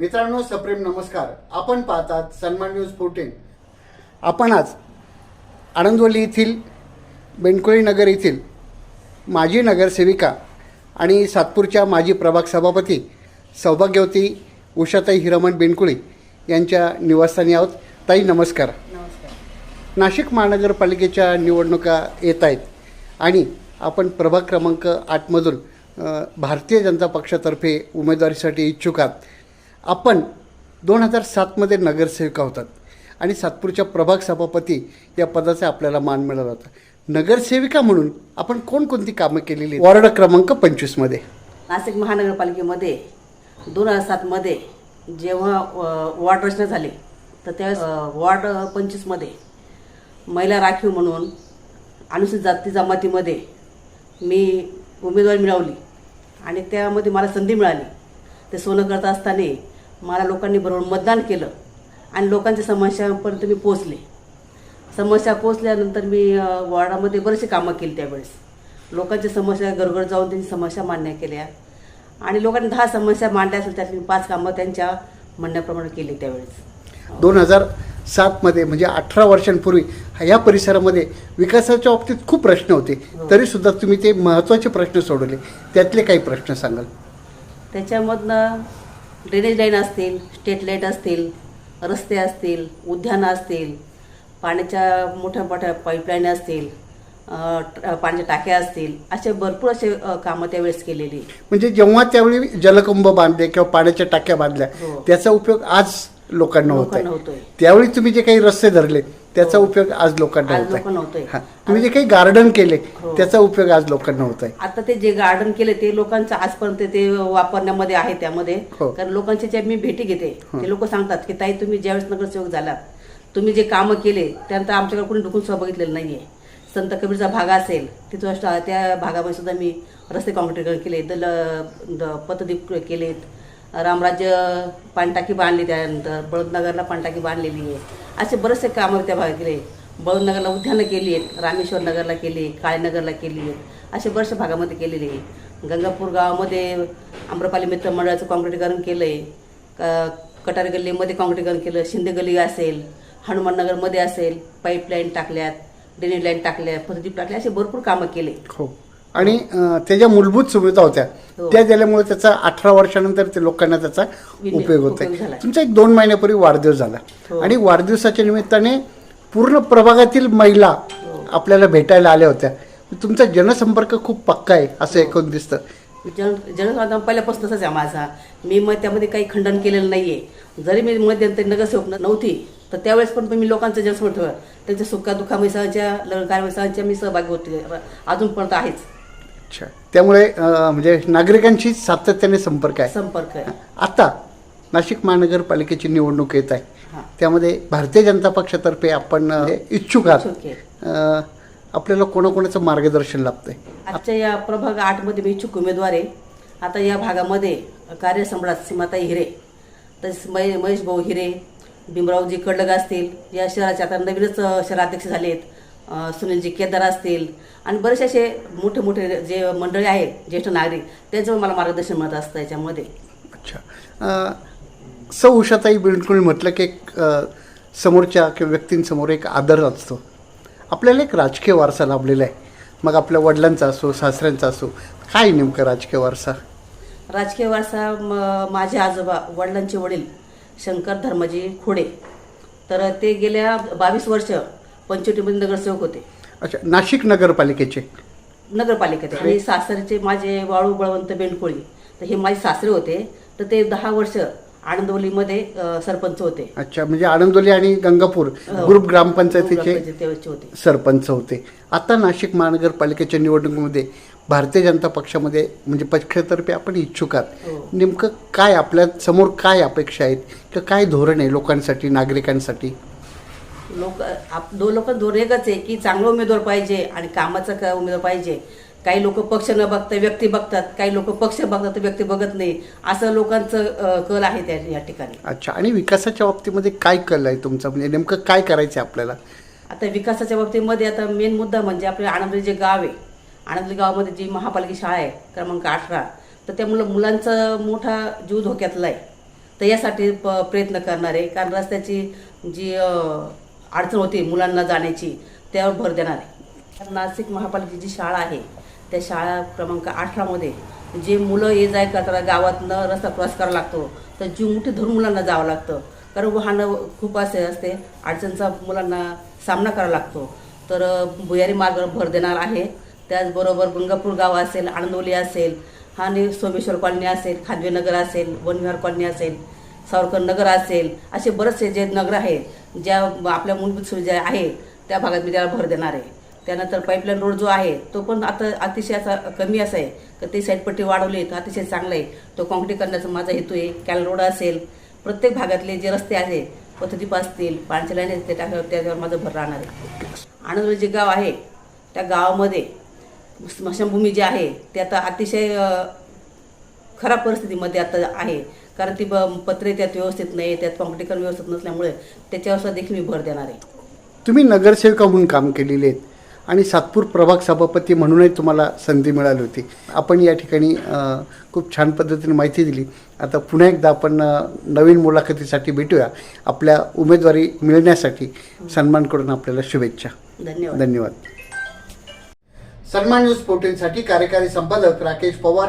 मित्रांनो सप्रेम नमस्कार. आपण पाहतात सन्मान न्यूज फोर्टीन आपण आज आनंदवली येथील बेंडकोळी नगर येथील माजी नगरसेविका आणि सातपूरच्या माजी प्रभाग सभापती सौभाग्यवती उषाताई हिरामण बेंडकुळी यांच्या निवासस्थानी आहोत. ताई नमस्कार. नमस्कार. नाशिक महानगरपालिकेच्या निवडणुका येत आहेत आणि आपण प्रभाग क्रमांक आठमधून भारतीय जनता पक्षातर्फे उमेदवारीसाठी इच्छुक आहात. आपण दोन हजार सातमध्ये नगरसेविका होतात. आणि सातपूरच्या प्रभाग सभापती या पदाचा आपल्याला मान मिळाला होता. नगरसेविका म्हणून आपण कोणकोणती कामं केलेली वॉर्ड क्रमांक पंचवीसमध्ये नाशिक महानगरपालिकेमध्ये दोन हजार सातमध्ये जेव्हा वॉर्ड रचना झाली तर त्यावेळेस वॉर्ड पंचवीसमध्ये महिला राखीव म्हणून अनुसूचित जाती जमातीमध्ये मी उमेदवारी मिळवली. आणि त्यामध्ये मला संधी मिळाली. ते सोनं करत असताना मला लोकांनी बरोबर मतदान केलं आणि लोकांच्या समस्यांपर्यंत मी पोचले समस्या पोचल्यानंतर मी वॉर्डामध्ये बरेचसे कामं केली त्यावेळेस. लोकांच्या समस्या गरगड जाऊन त्यांची समस्या मान्य केल्या. आणि लोकांनी दहा समस्या मांडल्या असेल त्यातली पाच कामं त्यांच्या म्हणण्याप्रमाणे केली त्यावेळेस. दोन हजार सातमध्ये म्हणजे अठरा वर्षांपूर्वी या परिसरामध्ये विकासाच्या बाबतीत खूप प्रश्न होते. तरीसुद्धा तुम्ही ते महत्त्वाचे प्रश्न सोडवले. त्यातले काही प्रश्न सांगाल? त्याच्यामधनं ड्रेनेज लाईन असतील स्टेट लाइट असतील रस्ते असतील उद्यानं असतील पाण्याच्या मोठ्या मोठ्या पाईपलाईन असतील पाण्याच्या टाक्या असतील असे भरपूर असे कामं त्यावेळेस केलेली. म्हणजे जेव्हा त्यावेळी जलकुंभ बांधले किंवा पाण्याच्या टाक्या बांधल्या हो. त्याचा उपयोग आज लोकांना होत त्यावेळी तुम्ही जे काही रस्ते धरले त्याचा हो. उपयोग आज लोकांना आज होत आहे हा. तुम्ही जे काही गार्डन केले हो. त्याचा उपयोग आज लोकांना होत आहे आता ते जे गार्डन केले ते लोकांचं आजपर्यंत ते वापरण्यामध्ये आहे त्यामध्ये हो. कारण लोकांच्या ज्या मी भेटी घेते ते लोक सांगतात की ताई तुम्ही ज्यावेळेस नगरसेवक झालात तुम्ही जे कामं केले त्यानंतर आमच्याकडे कोणी ढुकून सुद्धा बघितलेलं नाहीये संत कबीरचा भाग असेल तिथं त्या भागामध्ये सुद्धा मी रस्ते काँक्रिटीकरण केले दल द- पथदीप केलेत रामराज्य पाणटाकी बांधली त्यानंतर बळदनगरला पाणटाकी बांधलेली आहे. असे बरेचसे कामं त्या भागात केले बळदनगरला उद्यानं केली आहेत रामेश्वर नगरला केली काळेनगरला केली आहेत. असे बरेचसे भागामध्ये केलेले आहे. गंगापूर गावामध्ये आम्रपाली मित्र मंडळाचं काँक्रिटीकरण केलं आहे क कटारी गल्लीमध्ये काँक्रिटीकरण केलं. शिंदे गल्ली असेल हनुमाननगरमध्ये असेल पाईपलाईन टाकल्यात ड्रेनेज लाईन टाकल्या पद्धती टाकल्या असे भरपूर कामं केले. हो. आणि त्याच्या मूलभूत सुविधा होत्या हो. त्या दिल्यामुळे त्याचा अठरा वर्षानंतर ते लोकांना त्याचा उपयोग होत आहे. तुमचा एक दोन महिन्यापूर्वी वाढदिवस झाला हो. आणि वाढदिवसाच्या निमित्ताने पूर्ण प्रभागातील महिला हो. आपल्याला भेटायला आल्या होत्या तुमचा जनसंपर्क खूप पक्का आहे असं. एकूण दिसतं जन जनसाधारण पहिल्यापासून तसंच आहे माझा मी मग त्यामध्ये काही खंडन केलेलं नाहीये जरी मी मध्यंतरी नगरसेवक नव्हती तर त्यावेळेस पण मी लोकांचं जनसमोर ठेवलं त्यांच्या सुखादुखामध्ये सगळ्यांच्या लग्न कार्यामध्ये मी सहभागी होते अजूनपर्यंत आहेच अच्छा. त्यामुळे अं, म्हणजे नागरिकांशी सातत्याने संपर्क आहे. संपर्क आहे. आता नाशिक महानगरपालिकेची निवडणूक येत आहे. हा. त्यामध्ये भारतीय जनता पक्षातर्फे आपण अं, इच्छुक आहात. अं, आपल्याला कोणाकोणाचं मार्गदर्शन लाभतंय? आजच्या या प्रभाग आठमध्ये मी इच्छुक उमेदवार आहे. आता या भागामध्ये कार्यसम्राट सीमाताई हिरे तसेच महे महेश भाऊ हिरे भीमरावजी कडलग असतील. या शहराचे आता नवीनच अ, शहराध्यक्ष झालेत. अ, सुनीलजी केदार असतील आणि बरेचसे असे मोठे मोठे जे मंडळी आहेत ज्येष्ठ नागरिक त्यांच्यावर मला मार्गदर्शन मिळत असतं याच्यामध्ये. अच्छा. सौ उषाताई बिंडकुळी म्हटलं की एक समोरच्या किंवा व्यक्तींसमोर एक आदर असतो. आपल्याला एक राजकीय वारसा लाभलेला आहे. मग आपल्या वडिलांचा असो सासऱ्यांचा असो काय नेमकं राजकीय वारसा? राजकीय वारसा म- माझे आजोबा वडिलांचे वडील शंकर धर्माजी खोडे. तर ते गेल्या बावीस वर्ष पंचवटीमध्ये नगरसेवक होते. अच्छा नाशिक नगरपालिकेचे? नगरपालिकेत आणि सासरचे माझे वाळू बळवंत बेंडकोळी. तर हे माझे सासरे होते. तर ते दहा वर्ष आनंदवलीमध्ये अ, सरपंच होते. अच्छा म्हणजे आनंदोली आणि गंगापूर. ग्रुप ग्रामपंचायतीचे होते. सरपंच होते. आता नाशिक महानगरपालिकेच्या निवडणुकीमध्ये भारतीय जनता पक्षामध्ये म्हणजे पक्षातर्फे आपण इच्छुक आहात. हो. नेमकं काय आपल्यासमोर काय अपेक्षा आहेत? किंवा काय धोरण आहे लोकांसाठी नागरिकांसाठी? लोक आप दोन लोक दोन एकच आहे की चांगला उमेदवार पाहिजे आणि कामाचा का उमेदवार पाहिजे. काही लोक पक्ष न बघता व्यक्ती बघतात काही लोक पक्ष बघतात तर व्यक्ती बघत नाही. असं लोकांचं कल आहे त्या या ठिकाणी. अच्छा आणि विकासाच्या बाबतीमध्ये काय कल आहे तुमचा? म्हणजे नेमकं काय करायचं आहे आपल्याला? आता विकासाच्या बाबतीमध्ये आता मेन मुद्दा म्हणजे आपले आनंदली जे गाव आहे आनंदली गावामध्ये जी महापालिका शाळा आहे क्रमांक अठरा तर त्या मुलं मुलांचा मोठा जीव धोक्यातला आहे. तर यासाठी प प्रयत्न करणार आहे. कारण रस्त्याची जी अडचण होती मुलांना जाण्याची त्यावर भर देणार आहे. नाशिक महापालिकेची जी शाळा आहे त्या शाळा क्रमांक अठरामध्ये जे मुलं ये जाय करतात गावातनं रस्ता क्रॉस करावा लागतो तर जीव मुठी धरून मुलांना जावं लागतं. कारण वाहनं खूप असे असते अडचणचा मुलांना सामना करावा लागतो. तर भुयारी मार्गावर भर देणार आहे. त्याचबरोबर गंगापूर गाव असेल आनंदोली असेल आणि सोमेश्वर कॉलनी असेल खांदवेनगर असेल वनविहार कॉलनी असेल सावरकर नगर असेल असे बरेचसे जे नगर आहेत ज्या आपल्या मूलभूत सुविधा आहे त्या भागात मी त्याला भर देणार आहे. त्यानंतर पाईपलाईन रोड जो आहे तो पण आता अतिशय असा कमी असा आहे. तर ते साईडपट्टी वाढवली तर अतिशय चांगला आहे. तो कॉन्क्रीट करण्याचा माझा हेतू आहे. कॅल रोड असेल प्रत्येक भागातले जे रस्ते आहेत पथदीप असतील पाण्याचे लाईन ते टाकल्यावर त्याच्यावर माझं भर राहणार आहे. आणंद जे गाव आहे त्या गावामध्ये स्मशानभूमी जी आहे ते आता अतिशय खराब परिस्थितीमध्ये आता आहे. कारण ती ब- पत्रे त्यात व्यवस्थित नाही त्यात कॉम्पिटिकन व्यवस्थित नसल्यामुळे त्याच्यावर देखील मी भर देणार आहे. तुम्ही नगरसेविका म्हणून काम केलेले आहेत आणि सातपूर प्रभाग सभापती म्हणूनही तुम्हाला संधी मिळाली होती. आपण या ठिकाणी खूप छान पद्धतीने माहिती दिली. आता पुन्हा एकदा आपण नवीन मुलाखतीसाठी भेटूया. आपल्या उमेदवारी मिळण्यासाठी सन्मान करून आपल्याला शुभेच्छा. धन्यवाद. धन्यवाद. सन्मान न्यूज फोर्टीनसाठी कार्यकारी संपादक राकेश पवार